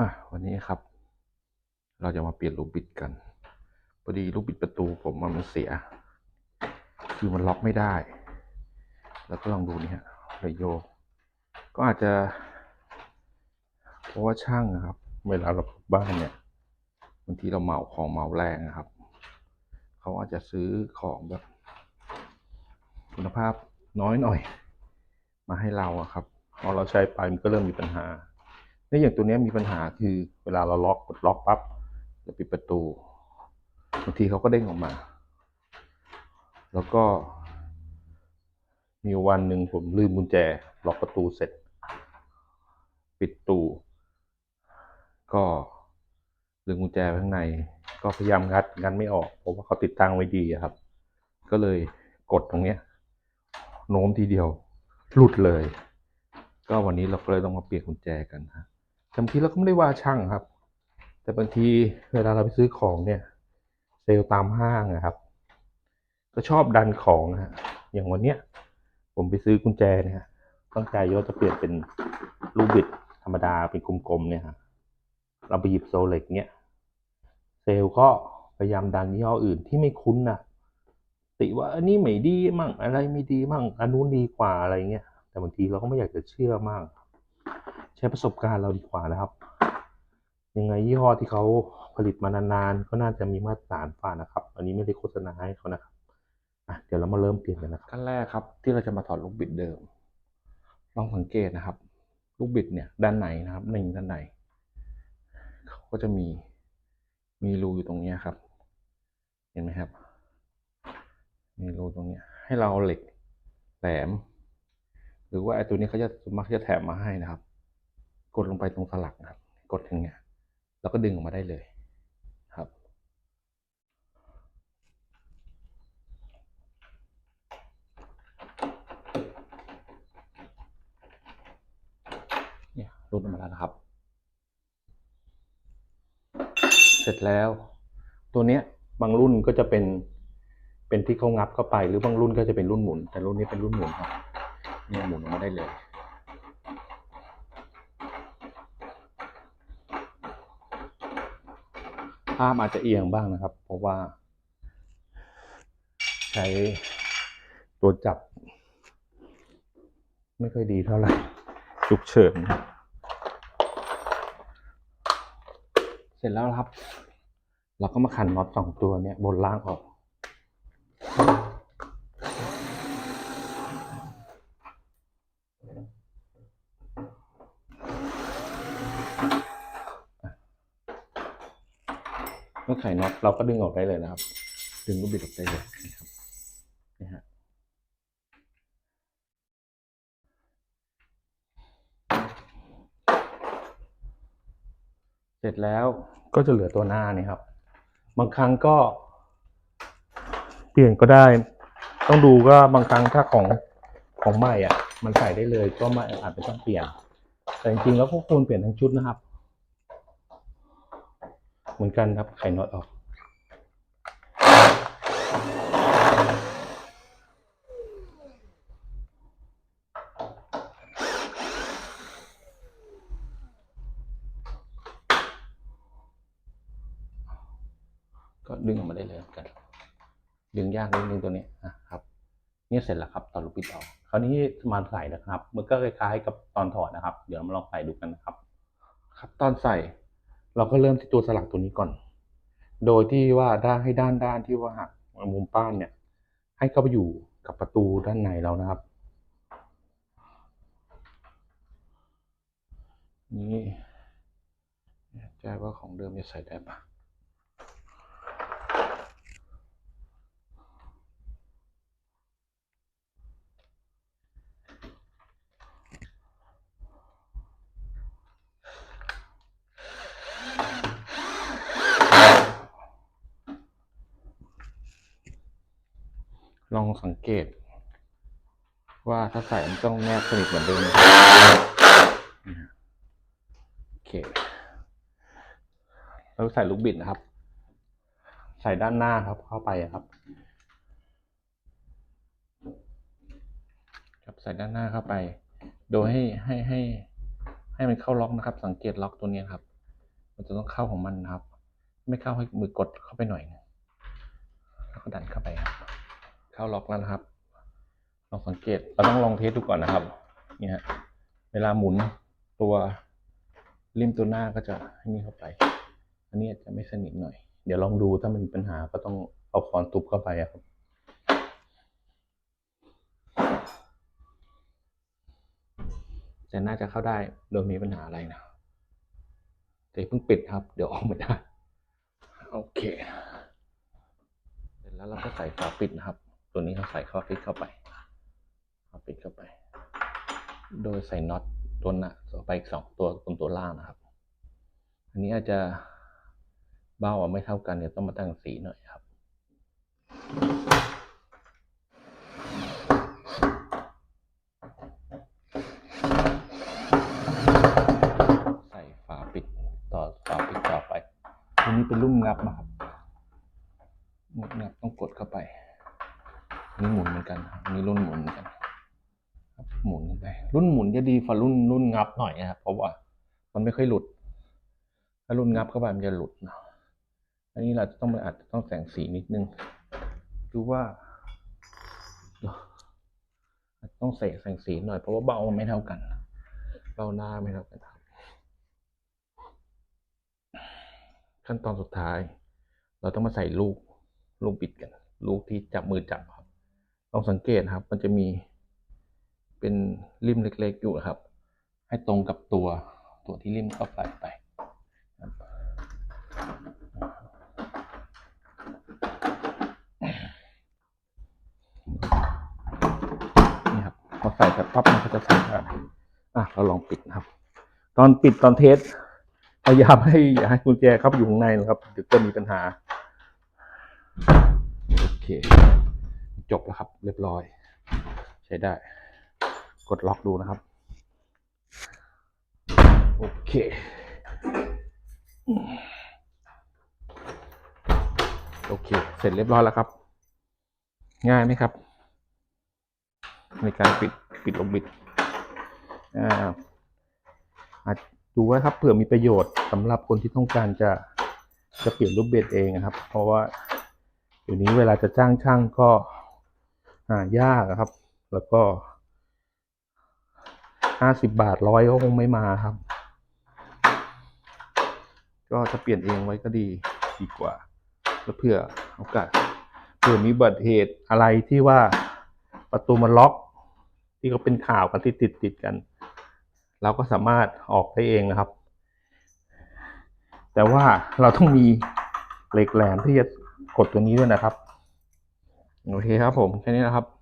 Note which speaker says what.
Speaker 1: อะวันนี้ครับ เราจะมาเปลี่ยนลูกบิดกันพอดีลูกบิดประตูผมอะมันเสีย คือมันล็อกไม่ได้ แล้วก็ลองดูนี่ฮะระโยกก็อาจจะ เพราะว่าช่างนะครับ เวลาเราบบ้านเนี่ยบางทีเราเหมาของเหมาแรงนะครับ เขาอาจจะซื้อของแบบ คุณภาพน้อยหน่อย มาให้เราอะครับพอเราใช้ไปมันก็เริ่มมีปัญหา ในอย่างตัวนี้มีปัญหาคือเวลาเราล็อกกดล็อกปั๊บจะปิดประตูบางทีเขาก็เด้งออกมา แล้วก็ มีวันหนึ่งผมลืมกุญแจล็อกประตูเสร็จ ปิดตู้ก็ลืมกุญแจไว้ข้างใน ก็พยายามงัดงัดไม่ออกเพราะว่าเขาติดตั้งไว้ดีครับ ก็เลยกดตรงเนี้ยโน้มทีเดียวหลุดเลย ก็วันนี้เราก็เลยต้องมาเปลี่ยนกุญแจกันฮะ บางทีเราก็ไม่ได้ว่าช่างครับ แต่บางทีเวลาเราไปซื้อของเนี่ยเซลล์ตามห้างนะครับ ก็ชอบดันของนะฮะอย่างวันเนี้ยผมไปซื้อกุญแจเนี่ยตั้งใจว่าจะเปลี่ยนเป็นลูกบิดธรรมดาเป็นกลมๆเนี่ยฮะเราไปหยิบโซเล็กเนี่ยเซลล์ก็พยายามดันยี่ห้ออื่นที่ไม่คุ้นนะติว่าอันนี้ไม่ดีมั่งอะไรไม่ดีมั่งอันนู้นดีกว่าอะไรเงี้ยแต่บางทีเราก็ไม่อยากจะเชื่อมาก ใช้ประสบการณ์เราดีกว่านะครับยังไงยี่ห้อที่เขาผลิตมานานๆก็น่าจะมีมาตรฐานฝ่านะครับ อันนี้ไม่ได้โฆษณาให้เขานะครับอะเดี๋ยวเรามาเริ่มเปลี่ยนกันนะครับขั้นแรกครับ ที่เราจะมาถอดลูกบิดเดิม ลองสังเกตนะครับ ลูกบิดเนี่ยด้านในนะครับในด้านในเขาก็จะมีมีรูอยู่ตรงเนี้ยครับ เห็นไหมครับ มีรูตรงเนี้ยให้เราเอาเหล็กแหลม หรือว่าไอ้ตัวนี้เขาจะส่วนมักจะแถมมาให้นะครับ กดลงไปตรงสลักนะครับ กดอย่างเงี้ยแล้วก็ดึงออกมาได้เลยครับ เนี่ยรูดออกมาแล้วนะครับ เสร็จแล้ว ตัวเนี้ยบางรุ่นก็จะเป็นเป็นที่เขางับเข้าไป หรือบางรุ่นก็จะเป็นรุ่นหมุน แต่รุ่นนี้เป็นรุ่นหมุนครับเนี่ยหมุนออกมาได้เลย ภาพอาจจะเอียงบ้างนะครับ เพราะว่า ใช้ตัวจับ ไม่ค่อยดีเท่าไหร่ฉุกเฉินเสร็จแล้วครับ เราก็มาขันน็อตสองตัวเนี่ยบนล่างออก มื่อไขน็อตเราก็ดึงออกได้เลยนะครับ ดึงลูกบิดออกได้เลยนะครับนี่ฮะเสร็จแล้วก็จะเหลือตัวหน้านี่ครับ บางครั้งก็เปลี่ยนก็ได้ ต้องดูก็บางครั้งถ้าของของใหม่อะ มันใส่ได้เลยก็ไม่อาจจะต้องเปลี่ยน แต่จริงๆแล้วพวกควรเปลี่ยนทั้งชุดนะครับ เหมือนกันครับไขน็อตออก ก็ดึงออกมาได้เลยเหมือนกัน ดึงยากนิดนึงตัวนี้นะครับนี่เสร็จแล้วครับตอนลูกปิดออกคราวนี้มาใส่นะครับ มันก็คล้ายๆกับตอนถอดนะครับ เดี๋ยวมาลองใส่ดูกันนะครับ ครับตอนใส่ เราก็เริ่มที่ตัวสลักตัวนี้ก่อน โดยที่ว่าด้านให้ด้านด้านที่ว่าหักมุมป้านเนี่ย ให้เข้าไปอยู่กับประตูด้านในเรานะครับนี่แน่ใจว่าของเดิมจะใส่ได้ปะ ลองสังเกต ว่าถ้าใส่มันต้องแนบสนิทเหมือนเดิมนะครับโอเคแล้วใส่ลูกบิดนะครับ ใส่ด้านหน้าครับเข้าไปอะครับครับใส่ด้านหน้าเข้าไป โดยให้ให้ให้ ให้มันเข้าล็อกนะครับ สังเกตล็อกตัวนี้ครับ มันจะต้องเข้าของมันนะครับ ไม่เข้าให้มือกดเข้าไปหน่อยนะแล้วก็ดันเข้าไปครับ เข้าล็อกแล้วนะครับลองสังเกตเราต้องลองเทสดูก่อนนะครับเนี่ยฮะเวลาหมุนตัวริมตัวหน้าก็จะให้นี่เข้าไป อันนี้จะไม่สนิทหน่อย เดี๋ยวลองดูถ้ามันมีปัญหาก็ต้องเอาคอนทุบเข้าไปครับแต่น่าจะเข้าได้โดยมีปัญหาอะไรนะแต่เพิ่งปิดครับ เดี๋ยวออกไม่ได้ โอเค เสร็จแล้วเราก็ใส่ฝาปิดนะครับ ตัวนี้เราใส่ฝาปิดเข้าไปฝาปิดเข้าไป โดยใส่น็อตตัวหน้าไปอีกสองตัวบนตัวล่างนะครับ อันนี้อาจจะเบ้าไม่เท่ากันเนี่ยต้องมาตั้งสีหน่อยครับ อันนี้หมุนเหมือนกันอันนี้รุ่นหมุนเหมือนกันหมุนเข้าไป รุ่นหมุนจะดีกว่ารุ่นรุ่นงับหน่อยนะครับเพราะว่ามันไม่ค่อยหลุด ถ้ารุ่นงับเข้าไปมันจะหลุดเนอะอันนี้เราจะต้องอาจจะต้องแต่งสีนิดนึงดูว่าต้องใส่แสงสีหน่อยเพราะว่าเบามันไม่เท่ากัน เบ้าหน้าไม่เท่ากันครับขั้นตอนสุดท้าย เราต้องมาใส่ลูก ลูกบิดกัน ลูกที่จับมือจับครับ ลองสังเกตครับ มันจะมีเป็นริมเล็กๆอยู่นะครับ ให้ตรงกับตัวตัวที่ริมเข้าใส่ไปนี่ครับพอใส่แต่ปั๊บมันก็จะใส่ได้อะเราลองปิดนะครับ ตอนปิดตอนเทสพยายามให้อย่าให้กุญแจเข้าไปอยู่ข้างในนะครับเดี๋ยวจะมีปัญหาโอเค จบแล้วครับ เรียบร้อย ใช้ได้ กดล็อกดูนะครับ โอเคโอเค เสร็จเรียบร้อยแล้วครับ ง่ายไหมครับ ในการปิดปิดลงบิดอ่าจดูไว้ครับเผื่อมีประโยชน์สำหรับคนที่ต้องการจะจะเปลี่ยนรูปเบสเองนะครับ เพราะว่าเดี๋ยวนี้เวลาจะจ้างช่างก็ หายากครับ แล้วก็ห้าสิบบาทร้อยก็คงไม่มาครับ ก็ถ้าเปลี่ยนเองไว้ก็ดีดีกว่า แล้วเผื่อโอกาสเผื่อมีบัติเหตุอะไรที่ว่าประตูมันล็อก ที่เขาเป็นข่าวกันที่ติดติดกัน เราก็สามารถออกได้เองนะครับ แต่ว่าเราต้องมีเหล็กแหลมที่จะกดตัวนี้ด้วยนะครับ โอเคครับผม แค่นี้นะครับ